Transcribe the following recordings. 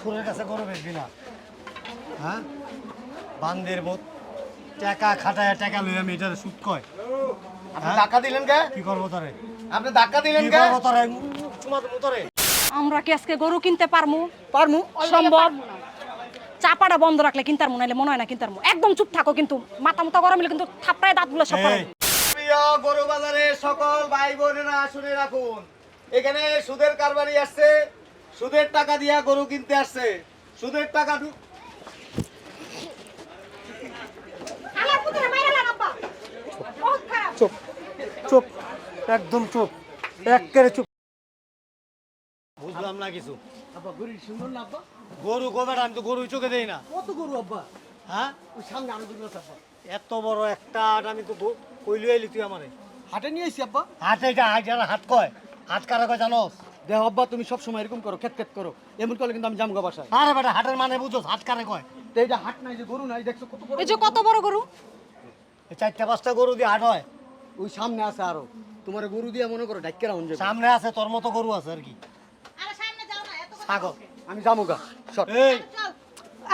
ফুরের কাছে গরু বেচবি না। হ্যাঁ? বান্দের মত টাকা খাটায় টাকা লইয়া মেয়েটার সুদ কয়। আপনি হ্যাঁ? ধাক্কা দিলেন কে? কি করব তোরে? আপনি ধাক্কা দিলেন কি কে? করব তোরে? চুমা দেবো তোরে। আমরা কি আজকে গরু কিনতে পারমু? পারমু। সম্ভব। চাপাটা বন্ধ রাখলে কিনতার মনে হলে মনে হয় না কিনতার একদম চুপ থাকো কিন্তু। মাথা মুতা গরম হলে কিন্তু থাপড়ায় দাঁতগুলো সব এই, প্রিয় গরু বাজারে সকল ভাই বোনেরা শুনে রাখুন এখানে সুদের কারবারি আসছে। সুদের টাকা দিয়া গরু কিনতে আসছে। সুদের টাকা চুপ চুপ একদম চুপ একেবারে চুপ। বুঝলাম না কিছু। আব্বা গরু সুন্দর না আব্বা? গরু গোবের আমি তো গরু চোখে দেই না। কত গরু আব্বা? হ্যাঁ? ওই সামনে আব্বা। এত বড় একটা আট আমি তো কইলু আইলি তুই আমারে। হাটে নিয়ে এসছি আব্বা। হাতে যা হাত যারা হাত কয় হাত কারা কয় জানোস? দেহ আব্বা তুমি সব সময় এরকম করো খেত খেত করো। এমন করলে কিন্তু আমি জামগা বাসায়। আরে বেটা হাটের মানে বুঝোস হাত কারে কয়? তো এইটা হাট নাই যে গরু নাই দেখছ কত বড় এই যে কত বড় গরু? এই চারটা পাঁচটা গরু দিয়ে হাট হয়। ওই সামনে আছে আরও। তোমার গরু দিয়ে মনে করো ডাক্কেরা হন যাবে সামনে আছে তোর মতো গরু আছে আর কি। আরে সামনে যাও না এত কথা ছাগল। আমি জামুগা শট। এই।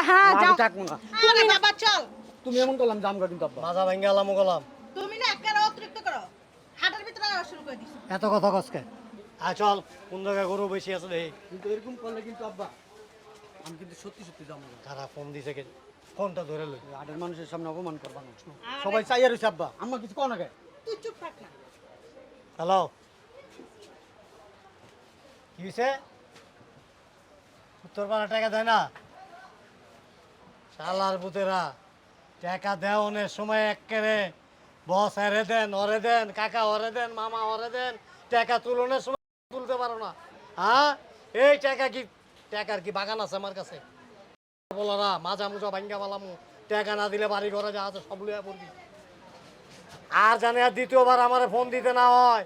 হ্যাঁ যাও। থাকব না। আরে বাবা চল। তুমি এমন করলাম জামগা কিন্তু আব্বা। মাজা ভাঙ্গে আলাম গলাম। তুমি না অতিরিক্ত করো। হাটের ভিতরে শুরু করে দিছো। এত কথা কসকে আ চল কোন জায়গায় গরু বেশি আছে দেখি। কিন্তু এরকম করলে কিন্তু আব্বা আমি কিন্তু সত্যি সত্যি জামগা তারা ফোন দিছে কে? ফোনটা ধরে লই। হাটের মানুষের সামনে অপমান করবা না। সবাই চাইয়া রয়েছে আব্বা। আমার কিছু কো না কে? তুই চুপ থাক না। হ্যালো। কি হয়েছে উত্তর পাড়া টাকা দেয় না? শালার বুতেরা টাকা দেওয়ানের সময় একেবারে বস হেরে দেন ওরে দেন কাকা ওরে দেন মামা ওরে দেন টাকা তুলনের সময় তুলতে পারো না। হ্যাঁ? এই টাকা কি টাকার কি বাগান আছে আমার কাছে? বলারা মাজা মুজা ভাঙ্গা পালামু টাকা না দিলে বাড়ি ঘরে যা আছে সব লইয়া পড়বি। আর জানে আর দ্বিতীয়বার আমারে ফোন দিতে না হয়।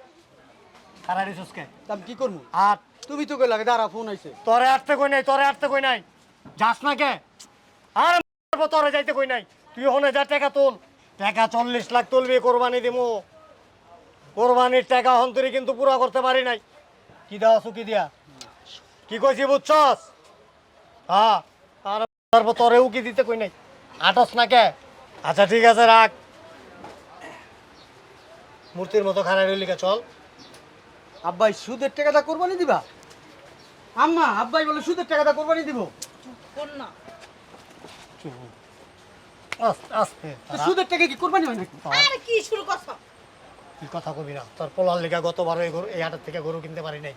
খারাপ কে তা আমি কি করব? আর তুমি তো কই লাগে দাঁড়া ফোন আইছে। তরে আটতে কই নাই তরে আটতে কই নাই। যাস না কে? আর তরে যাইতে কই নাই। তুই ওখানে যা টাকা তোল। টাকা চল্লিশ লাখ তুলবি কোরবানি দিমু। কোরবানির টাকা হন্তরি কিন্তু পুরা করতে পারি নাই। কি দেওয়া সুকি দিয়া? কি কইছি বুঝছস? হ্যাঁ আর তরেও কি দিতে কই নাই। আটস না কে? আচ্ছা ঠিক আছে রাখ। মূর্তির মতো খারাপ রইলি কে, চল। আব্বাই সুদের টাকাটা কোরবানি দিবা? আম্মা আব্বাই বলে সুদের টাকাটা কোরবানি দিব। কোন না আস্তে আস্তে সুদের টাকা কি কোরবানি হয় নাকি? আরে কি শুরু করছ? কি কথা কবি না? তোর পোলার লেগা গতবার এই গরু এই হাটের থেকে গরু কিনতে পারি নাই।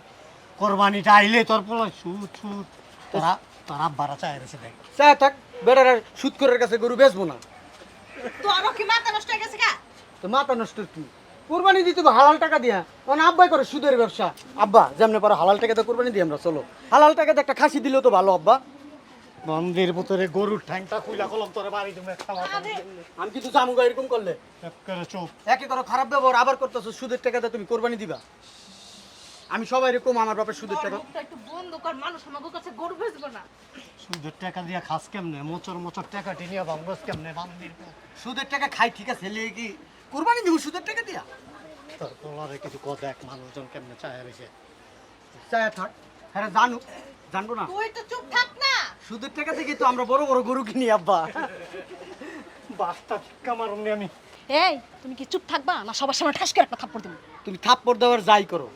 কোরবানিটা আইলে তোর পোলা সুদ সুদ। তোরা তোরা বারা চায় রয়েছে দেখ চায় থাক বেটার সুদ করার কাছে গরু বেচবো না। তোর কি মাথা নষ্ট হয়ে গেছে কা তো মাথা নষ্ট কি? কোরবানি দিতে হালাল টাকা দিয়া। মানে আব্বাই করে সুদের ব্যবসা। আব্বা যেমনি পারো হালাল টাকাতে কোরবানি দিই আমরা চলো। হালাল টাকাতে একটা খাসি দিলেও তো ভালো আব্বা। মন্দির ভিতরে গরুর ঠ্যাংটা খুইলা কলম তোরে বাড়ি তুমি একটা মাথা আরে। আমি কিন্তু জামুগা এরকম করলে। চুপ একে করো খারাপ ব্যবহার আবার করতেছো সুদের টাকাতে তুমি কোরবানি দিবা। আমি সবাই এরকম আমার বাপের সুদের টাকা। একটু বন্ধ কর মানুষ আমাকে কাছে গরু বেচবো না। সুদের টাকা দিয়া খাস কেমনে? মোচর মোচর টাকা টিনিয়া বাংলাস কেমনে বান্দির পো। সুদের টাকা খাই ঠিক আছে হেলে কি কোরবানি দিব সুদের টাকা দিয়া? তোর পোলারে কিছু কথা এক মানুষজন কেমনে চায় রয়েছে চায় থাক হ্যাঁ জানু জানব না। তুই তো চুপ থাক না। সুদের টাকা থেকে তো আমরা বড় বড় গরু কিনি আব্বা। বাসটা ঠিক্কা মারুন আমি। এই তুমি কি চুপ থাকবা? না সবার সামনে ঠাস করে একটা থাপ্পড় দিবো তুমি থাপ্পড় দেওয়ার যাই করো।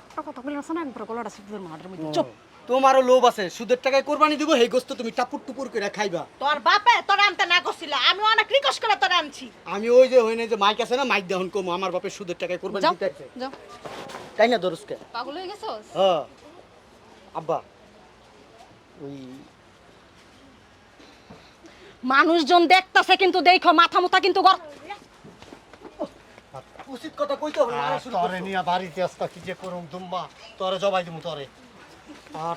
একটা কথা বলে আছে না? একবার গলাটা সিদ্ধ মাঠের মধ্যে। চুপ। তোমারও লোভ আছে। সুদের টাকায় কোরবানি দিব সেই গোস্ত তুমি টাপুর টুপুর করে খাইবা। তোর বাপে তোর আনতে না করছিল আমি অনেক রিকোয়েস্ট করে তোর আনছি। আমি ওই যে হই না যে মাইক আছে না মাইক দেহন কম আমার বাপের সুদের টাকায় কোরবানি যাও দিতে আছে যাও। তাই না পাগল হয়ে গেছস? হ্যাঁ। আব্বা ওই মানুষজন দেখতাছে কিন্তু দেখো মাথা মুথা কিন্তু গর উচিত কথা কইতে হবে না তরে করছ। বাড়িতে আসতা কি যে করুম তুম্বা তরে জবাই দিমু তরে। আর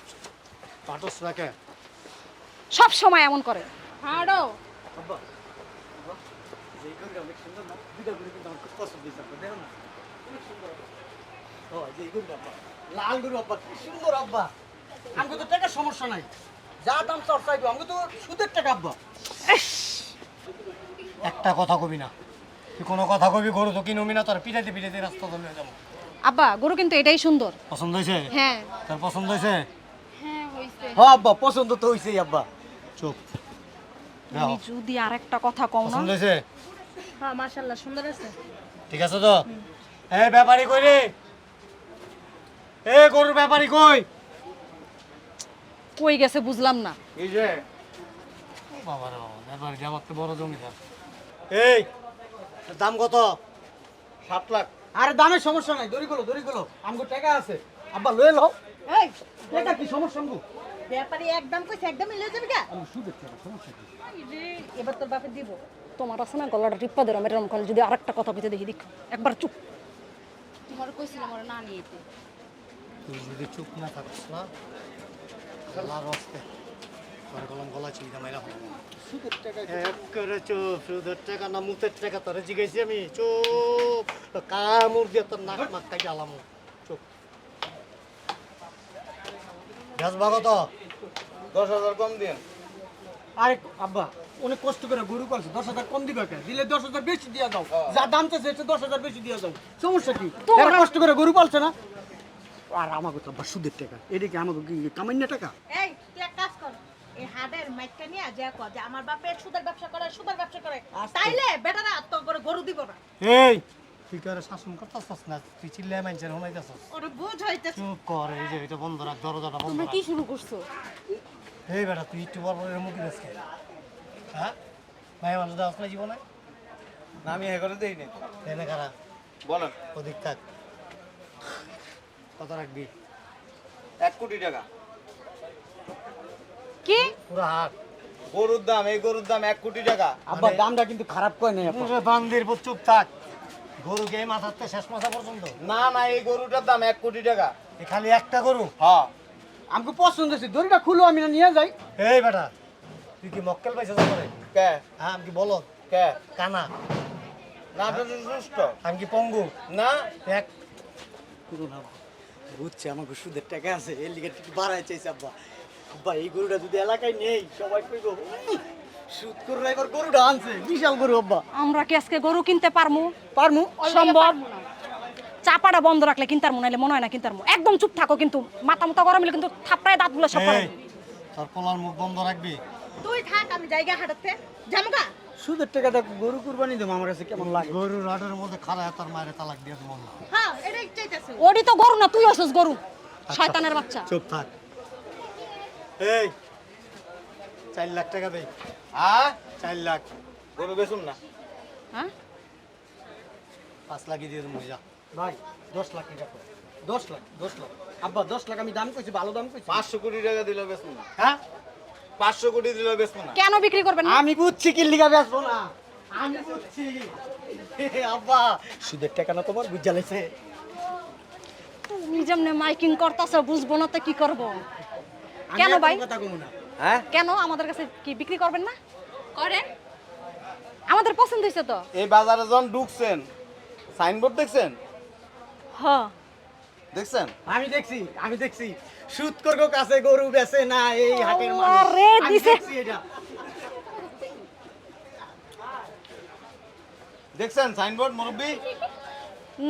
পাটস রাখে। সব সময় এমন করে। হাড়ো। আব্বা আব্বা, যেই গরুটা অনেক সুন্দর না দুইটা গরু কিন্তু আমার পছন্দ হয়েছে দেখো না। সুন্দর। ও যেই গরুটা আব্বা লাল গরু আব্বা কি সুন্দর আব্বা। আমাকে তো টাকার সমস্যা নাই। যা দাম চড় চাইব আমাকে তো সুদের টাকা আব্বা। একটা কথা কবি না। তুই কোনো কথা কবি গরু তো কিনুমি না তোর পিটাইতে পিটাইতে রাস্তা ধরে যাব। আব্বা গরু কিন্তু এটাই সুন্দর। পছন্দ হয়েছে? হ্যাঁ। তোর পছন্দ হয়েছে? হ্যাঁ হইছে হয়েছে আব্বা পছন্দ তো হইছেই আব্বা। চুপ। তুমি যদি আরেকটা কথা কও না। পছন্দ হয়েছে? হ্যাঁ মাশাআল্লাহ সুন্দর আছে। ঠিক আছে তো? এ ব্যাপারি কই রে? এ গরুর ব্যাপারি কই? কই গেছে বুঝলাম না। এই যে। বাবা রে বাবা ব্যাপারি যে তো বড় জমিদার এই দাম কত? সাত লাখ। আরে দামের সমস্যা নাই দড়ি গুলো দড়ি গুলো আমগো টাকা আছে। আব্বা লয়ে লও। এই। টাকা কি সমস্যা আমগো? ব্যাপারী একদম কইছে একদম মিলে যাবে গা। আমি সুদের টাকা সমস্যা কি? এবার তোর বাপে দিব। তোমার আছে না গলাটা টিপ্পা আমার এরকম করে যদি আরেকটা কথা পেতে দেখি দেখ। একবার চুপ। তোমার কইছিলাম ওরা না নিয়েতে। তুই যদি চুপ না থাকিস না গলার রস্তে তোর গলম গলা চিন্তা মাইরা। হলো সুদের টাকা এক করে চুপ সুদের টাকা না মুতের টাকা তোরে জিগাইছি আমি। চুপ কামড় দিয়ে তোর নাক মাক কাই আলাম। চুপ গ্যাস কত দশ হাজার কম দিন। আরে আব্বা অনেক কষ্ট করে গরু পালছে। দশ হাজার কম দিবে কে? দিলে দশ হাজার বেশি দিয়ে দাও। যা দাম চাইছে দশ হাজার বেশি দিয়ে দাও। সমস্যা কি? কষ্ট করে গরু পালছে না? আর আমাকে তো আব্বা সুদের টাকা। এটা কি আমাকে কি কামান্য টাকা? এই তুই এক কাজ কর। এই হাডের মাইকটা নিয়ে যা কর। যে আমার বাপে সুদের ব্যবসা করে সুদের ব্যবসা করে। তাইলে বেটারা তো করে গরু দিব না। এই তুই করে শাসন করতেছস না? তুই বুঝ হইতেছে চুপ কর এই যে এটা বন্ধ রাখ দরজাটা বন্ধ রাখ। কি শুরু করছ? এই বেটা তুই একটু বড় বড় মুখে হ্যাঁ? ভাই মানুষ জীবনে? আমি এ করে দেই না বলেন। ওদিক থাক। কত রাখবি? এক কোটি টাকা। কি? পুরো হাট। গরুর দাম এই গরুর দাম এক কোটি টাকা। আব্বা দামটা কিন্তু খারাপ কয় নাই আপা পুরো বান্দির পুত চুপ থাক। গরু গে মাথাতে শেষ মাথা পর্যন্ত। না না এই গরুটার দাম এক কোটি টাকা। এ খালি একটা গরু? হ্যাঁ। আমাকে পছন্দ হয়েছে দড়িটা খুলো আমি না নিয়ে যাই। এই বেটা তুই কি মক্কেল পাইছিস করে কে? হ্যাঁ আমি কি বলো কে? কানা। না আপনার সুস্থ আমি কি পঙ্গু? না। এক পুরো না বুঝছে আমাকে সুদের টাকা আছে এর লিগে একটু বাড়াই চাইছে আব্বা। আব্বা এই গরুটা যদি এলাকায় নেই সবাই কইব "উম, সুদ করে এবার গরুটা আনছে বিশাল গরু আব্বা। আমরা কি আজকে গরু কিনতে পারমু? পারমু? সম্ভব? চাপাটা বন্ধ রাখলে কিনতার মনে হলে মনে হয় না কিনতার একদম চুপ থাকো কিন্তু মাথা মুতা গরম হলে কিন্তু থাপড়ায় দাঁতগুলো সব তোর পোলার মুখ বন্ধ রাখবি। তুই থাক আমি জায়গা হাঁটাতে। জামগা সুদের টাকাটা গরু কুরবানি দেবো আমার কাছে কেমন লাগে? গরুর রাটের মধ্যে খারাপ তোর মায়ের তালাক দিয়ে দেবো না। হ্যাঁ এটাই চাইতেছে। ওডি তো গরু না তুই আসিস গরু। শয়তানের বাচ্চা। চুপ থাক। এই চার লাখ টাকা দেই হ্যাঁ চার লাখ। গরু বেচুন না? হ্যাঁ? পাঁচ লাখই দিয়ে দেবো যা। ভাই দশ লাখ টাকা দশ লাখ দশ লাখ। আব্বা দশ লাখ আমি দাম কইছি ভালো দাম কইছি। পাঁচশো কোটি টাকা দিলে বেচুন না। হ্যাঁ? পাঁচশো কোটি দিলে বেচুন না। কেন বিক্রি করবেন না? আমি বুঝছি কি লিগা বেচবো না। আমি বুঝছি। হে আব্বা সুদের টাকা না তোমার? বুঝা লাইছে তুমি যেমনি মাইকিং করতেছো বুঝব না তো কি করব। কেন ভাই? কথা কমু না। হ্যাঁ? কেন? আমাদের কাছে কি বিক্রি করবেন না? করেন। আমাদের পছন্দ হয়েছে তো। এই বাজারে যখন ঢুকছেন সাইনবোর্ড দেখছেন? হ দেখছেন? আমি দেখছি আমি দেখছি। সুদ করগো কাছে গরু বেচে না এই হাটের মানুষ। আরে, দিছে। দেখছেন সাইনবোর্ড মুরব্বী?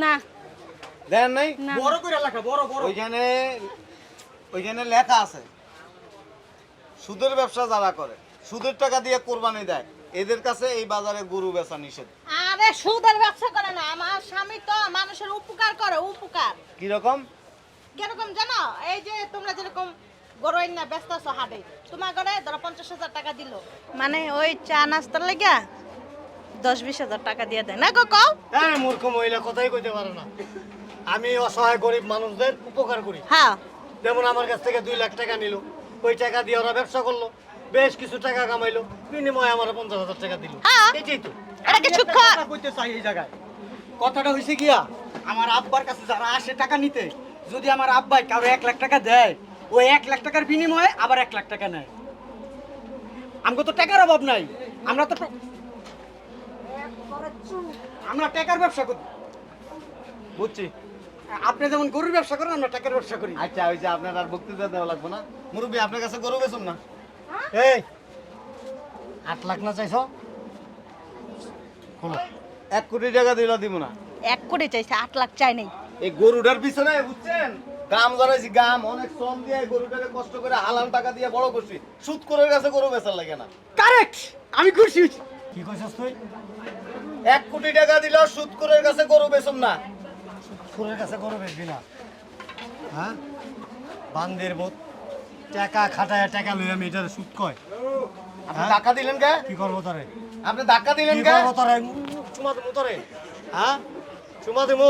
না। দেন নাই? বড় করে লেখা বড় বড়। ওইখানে ওইখানে লেখা আছে সুদের ব্যবসা যারা করে সুদের টাকা দিয়ে কোরবানি দেয় এদের কাছে এই বাজারে গরু বেচা নিষেধ। আরে সুদের ব্যবসা করে না আমার স্বামী তো মানুষের উপকার করে উপকার। কীরকম? কীরকম জানো? এই যে তোমরা যেরকম গরু না ব্যস্ত আছো হাটে তোমার ঘরে ধরো পঞ্চাশ হাজার টাকা দিল। মানে ওই চা নাস্তার লেগা দশ বিশ হাজার টাকা দিয়ে দেয়। না গো কও। হ্যাঁ মূর্খ মহিলা কথাই কইতে পারে না। আমি অসহায় গরিব মানুষদের উপকার করি। হ্যাঁ। যেমন আমার কাছ থেকে দুই লাখ টাকা নিল ওই টাকা দিয়ে ওরা ব্যবসা করল বেশ কিছু টাকা কামাইলো বিনিময়ে আমার পঞ্চাশ হাজার টাকা দিল। হ্যাঁ। এটাই তো। এটা কি কথা কইতে চাই এই জায়গায়। কথাটা হইছে গিয়া আমার আব্বার কাছে যারা আসে টাকা নিতে যদি আমার আব্বাই কারও এক লাখ টাকা দেয় ওই এক লাখ টাকার বিনিময়ে আবার এক লাখ টাকা নেয়। আমগো তো টাকার অভাব নাই। আমরা তো আমরা টাকার ব্যবসা করি। বুঝছি। আপনি যেমন গরুর ব্যবসা করেন আমরা টাকার ব্যবসা করি। আচ্ছা ওই যে আপনার আর বক্তৃতা দেওয়া লাগবে না। মুরব্বী আপনার কাছে গরু বেচুন না? এই আট লাখ না চাইছো? খোলো এক কোটি টাকা দিলে দিব না। এক কোটি চাইছে আট লাখ চাই নেই। এই গরুটার পিছনে বুঝছেন? গাম জড়াইছি গাম অনেক শ্রম দিয়ে গরুটাকে কষ্ট করে হালাল টাকা দিয়ে বড় করছি। সুদ করে কাছে গরু বেচার লাগে না। কারেক্ট আমি খুশি হয়েছি। কি কইছিস তুই? এক কোটি টাকা দিলেও সুদ করে কাছে গরু বেচুম না। সুরের কাছে গরু বেচবি না? হ্যাঁ? বান্দের বোধ। টাকা খাটায় টাকা লই আমি এটার সুদ কয়। আপনি হ্যাঁ? ধাক্কা দিলেন কে? কি করব তোরে? আপনি ধাক্কা দিলেন কি কে? করব তোরে? চুমা দেবো তোরে। হ্যাঁ? চুমা দেবো?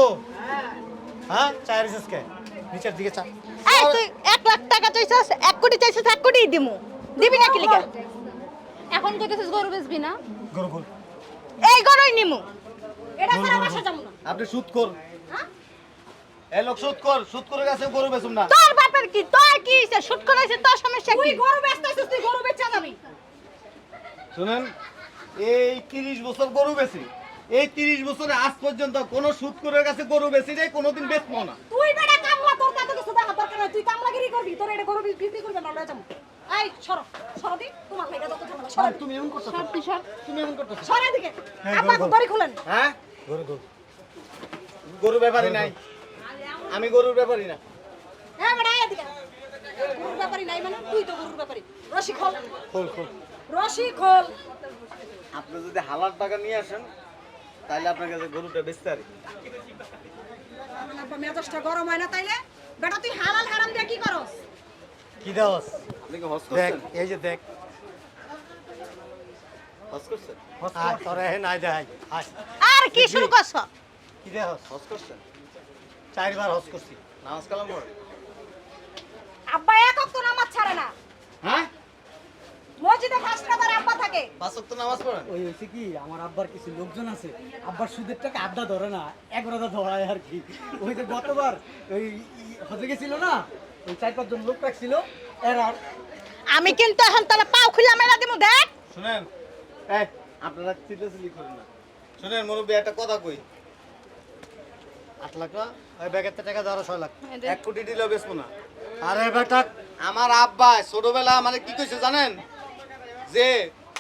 হ্যাঁ রিসেস কে? নিচের দিকে চা। এই তুই এক লাখ টাকা চাইছিস এক কোটি চাইছিস এক কোটি দিমু। দিবি না কি লিগা? এখন কইতেছিস গরু বেচবি না? গরু খোল এই গরুই নিমু। এটা ছাড়া বাসা যাব না। আপনি সুদ কর। এই লোক সুদ কর সুদ করে কাছে গরু বেচুম না। তোর বাপের কি তোর কি হইছে? শুট করাইছে তোর সমস্যা তুই গরু বেচতেছিস তুই গরু বেচা যাবি। শুনেন এই তিরিশ বছর গরু বেশি এই তিরিশ বছরে আজ পর্যন্ত কোনো সুদ করে কাছে গরু বেশি নেই কোনোদিন বেচবো না। তুই বেটা কামলা তোর কাছে কিছু দেখা দরকার নাই তুই কামলাগিরি করবি তোর এটা গরু বিক্রি করবে না লয়ে যাব এই সরো সরো দি তোমার যত ঝামেলা সরো তুমি এমন করছ সব তুই সব তুমি এমন করছ সরে দিকে এই আব্বা গরু, গরু। দড়ি খুলেন। হ্যাঁ? গরু ব্যাপারই নাই। আমি গরুর ব্যাপারই না। হ্যাঁ বেটা এদিকে গরুর ব্যাপারই নাই মানে তুই তো গরুর ব্যাপারই। রশি খোল। খোল খোল। রশি খোল। আপনি যদি হালার টাকা নিয়ে আসেন তাহলে আপনার কাছে গরুটা বেচতে পারি মেজাজটা গরম হয় না তাইলে? বেটা তুই হালাল হারাম দিয়ে কি করস? কি দেখ এই যে দেখ। আর কি শুরু করছ? কি দেহস হস করছেন? চারবার হস করছি। নামাজ কালাম পড়েন আব্বা এক নামাজ ছাড়ে না। হ্যাঁ? মসজিদে পাঁচ তার আব্বা থাকে। পাঁচ ওয়াক্ত নামাজ পড়েন? ওই হয়েছে কি আমার আব্বার কিছু লোকজন আছে আব্বার সুদের টাকা আড্ডা ধরে না এক ধরায় আর কি। ওই যে গতবার ওই হজে গেছিল না ওই চার পাঁচজন লোক রাখছিল এরা আমি কিন্তু এখন তাহলে পাও খুলে মেলা দিমু দেখ। শুনেন। এই আপনারা চিল্লাচিল্লি করেন না। শুনেন মুরব্বী একটা কথা কই? আট লাখ না? ওই ব্যাগের টাকা দেওয়ার ছয় লাখ। এক কোটি দিলেও বেচবো না। আরে বেটা আমার আব্বা ছোটবেলা মানে কি কইছে জানেন? যে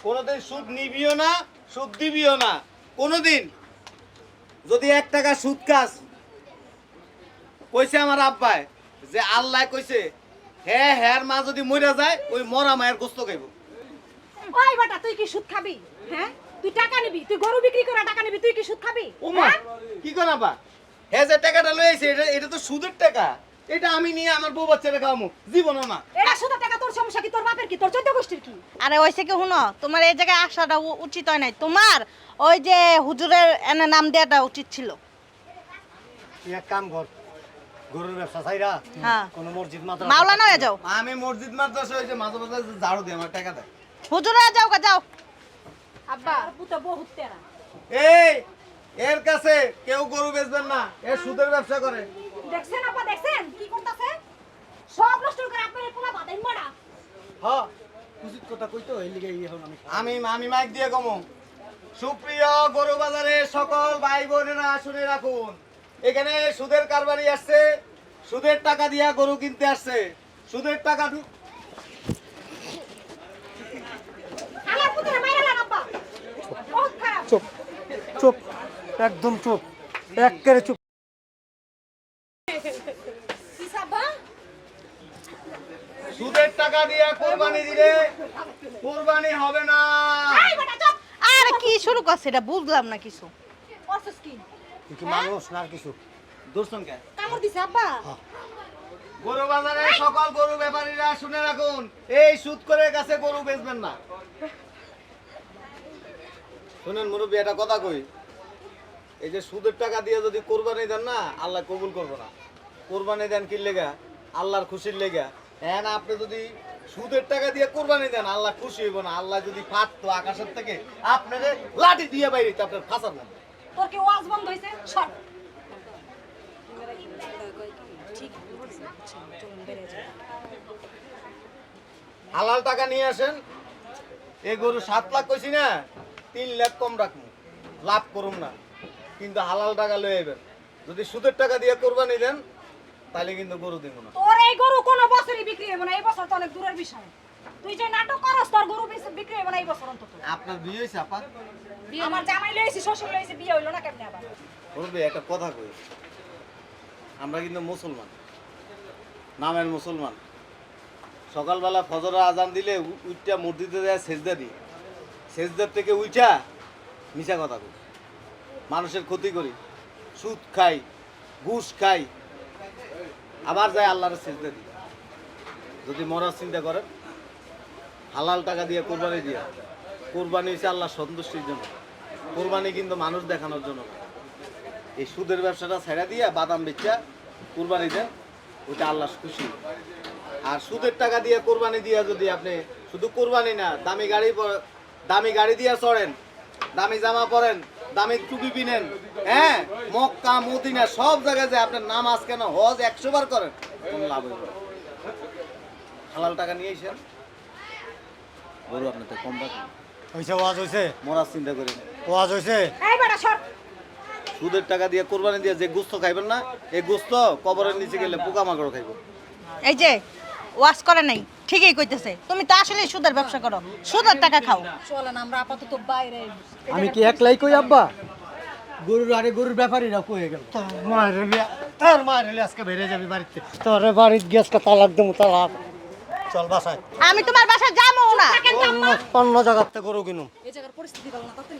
কোনোদিন সুদ নিবিও না সুদ দিবিও না। কোনোদিন। যদি এক টাকা সুদ কাজ কইছে আমার আব্বাই যে আল্লাহ কইছে হ্যাঁ হ্যাঁ মা যদি মরে যায় ওই মরা মায়ের গোস্ত খাইব। ওই বেটা তুই কি সুদ খাবি? হ্যাঁ? তুই টাকা নিবি? তুই গরু বিক্রি করে টাকা নিবি? তুই কি সুদ খাবি? ওমা হ্যাঁ? কি কর আব্বা? হ্যাঁ যে টাকাটা লই আইছে এটা এটা তো সুদের টাকা। এটা আমি নিয়ে আমার বউ বাচ্চারা খাওয়ামু। জীবন না। এটা সুদের টাকা তোর সমস্যা কি? তোর বাপের কি? তোর চোদ্দ গোষ্ঠীর কি? আরে ওইসে কি শুনো? তোমার এই জায়গায় আসাটা উ- উচিত হয় নাই। তোমার ওই যে হুজুরের এনে নাম দেওয়াটা উচিত ছিল। তুই এক কাম কর গরুর ব্যবসা চাইরা হ্যাঁ। কোন মসজিদ মাত্র মাওলানা হয়ে যাও। আমি মসজিদ মাদ্রাসা হয়েছে মাঝে মাঝে ঝাড়ু দিয়ে আমার টাকা দেয়। হুজুরে যাও গা যাও। আব্বা পুতো বহুত তেরা। এই এর কাছে কেউ গরু বেচবেন না এ সুদের ব্যবসা করে। দেখছেন আপা দেখছেন? কি করতেছে? সব নষ্ট করে আপনার পোলা বাদাই মারা। হ্যাঁ উচিত কথা কইতো এই লিগে এখন আমি। আমি আমি মাইক দিয়ে কমো। সুপ্রিয় গরু বাজারে সকল ভাই বোনেরা শুনে রাখুন এখানে সুদের কারবারি আসছে সুদের টাকা দিয়া গরু কিনতে আসছে। সুদের টাকা চুপ চুপ একদম চুপ। এক করে চুপ কি সাবা সুদের টাকা দিয়ে কোরবানি দিলে কোরবানি হবে না। আর কি শুরু করছে এটা? বুঝলাম না কিছু। অসুস কি? তুই মানুষ না আর কিছু। দর্শন কে কামড় দিছে আব্বা। গরু বাজারে সকল গরু ব্যাপারীরা শুনে রাখুন এই সুদ করে কাছে গরু বেচবেন না। শুনেন মুরব্বী একটা কথা কই? এই যে সুদের টাকা দিয়ে যদি কোরবানি দেন না আল্লাহ কবুল করবে না। কোরবানি দেন কি লেগা? আল্লাহর খুশির লেগা। হ্যাঁ আপনি যদি সুদের টাকা দিয়ে কোরবানি দেন আল্লাহ খুশি হইব না। আল্লাহ যদি ফাটতো আকাশের থেকে আপনাকে লাঠি দিয়ে বাইরে আপনার ফাঁসার না তোর কি ওয়াজ বন্ধ হইছে? সর। হালাল টাকা নিয়ে আসেন এ গরু সাত লাখ কইছি না তিন লাখ কম রাখব। লাভ করুম না কিন্তু হালাল টাকা লয়ে যাবেন যদি সুদের টাকা দিয়ে কোরবানি দেন তাহলে কিন্তু গরু দিব না। এই গরু কোনো বছরই বিক্রি হবে না এই বছর তো অনেক দূরের বিষয়। তুই যে নাটক করস তোর গরু বিক্রি হবে না এই বছর অন্তত। আপনার বিয়ে হয়েছে আপা? আমার জামাই লইছি শ্বশুর লইছি বিয়ে হইল না কেমনে আবার? বলবে একটা কথা কই। আমরা কিন্তু মুসলমান নামের মুসলমান। সকালবেলা ফজরের আজান দিলে উইটা মসজিদে যায় সেজদা দিই। সেজদার থেকে উইটা মিশা কথা কই। মানুষের ক্ষতি করি। সুদ খাই ঘুষ খাই আবার যায় আল্লাহর সেজদা দিই যদি মরার চিন্তা করেন, হালাল টাকা দিয়ে কোরবানি দিয়া, কোরবানি হচ্ছে আল্লাহ সন্তুষ্টির জন্য। কোরবানি কিন্তু মানুষ দেখানোর জন্য এই সুদের ব্যবসাটা ছেড়ে দিয়া বাদাম বেচা, কোরবানি দেন, ওইটা আল্লাহ খুশি। আর সুদের টাকা দিয়ে কোরবানি দিয়া যদি আপনি শুধু কোরবানি না, দামি গাড়ি দামি গাড়ি দিয়ে চড়েন, দামি জামা পরেন দামি টুপি পিনেন। হ্যাঁ মক্কা মদিনা সব জায়গায় যে আপনার নাম নামাজ কেন হজ একশো বার করেন কোনো লাভ হইব হালাল টাকা নিয়ে এসেন গরু আপনার তো কম রাখুন হয়েছে ওয়াজ হয়েছে মরার চিন্তা করি না। ওয়াজ হয়েছে সুদের টাকা দিয়ে কোরবানি দিয়ে যে গোস্ত খাইবেন না এই গোস্ত কবরের নিচে গেলে পোকামাকড় খাইব। এই যে ওয়াশ করে নাই। ঠিকই কইতেছে। তুমি তো আসলে সুদের ব্যবসা করো। সুদের টাকা খাও। চলেন আমরা আপাতত বাইরে। আমি কি একলাই কই আব্বা? গরুর আরে গরুর ব্যাপারীরা কয়ে গেল। তোর মায়ের হলি তোর মায়ের হলি আজকে বেড়ে যাবি বাড়িতে। তোর বাড়িতে গ্যাসটা তালাক দেবো তালাক। চল বাসায়। আমি তোমার বাসায় যাব না। অন্য অন্য জায়গাতে গরু কিনুম। এই জায়গার পরিস্থিতি ভালো না তাড়াতাড়ি।